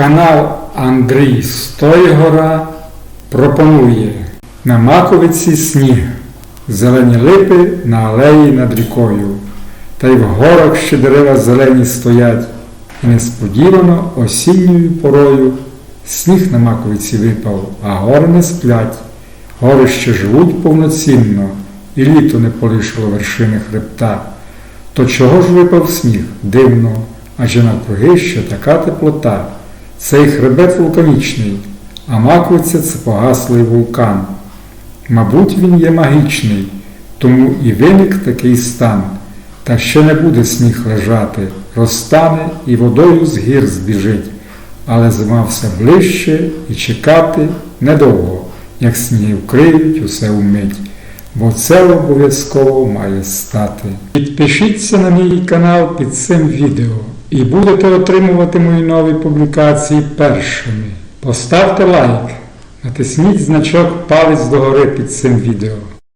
Канал Андрій Стойгора пропонує на маковиці сніг, зелені липи на алеї над рікою, та й в горах ще дерева зелені стоять, і несподівано осінньою порою сніг на маковиці випав, а гори не сплять. Гори ще живуть повноцінно, і літо не полишило вершини хребта. То чого ж випав сніг? Дивно, адже навкруги ще така теплота. Цей хребет вулканічний, а маковиця це погаслий вулкан. Мабуть, він є магічний, тому і виник такий стан. Та ще не буде сніг лежати, розтане і водою з гір збіжить, але зима все ближче і чекати недовго, як сніги вкриють усе вмить, бо це обов'язково має стати. Підпишіться на мій канал під цим відео і будете отримувати мої нові публікації першими. Поставте лайк, натисніть значок палець догори під цим відео.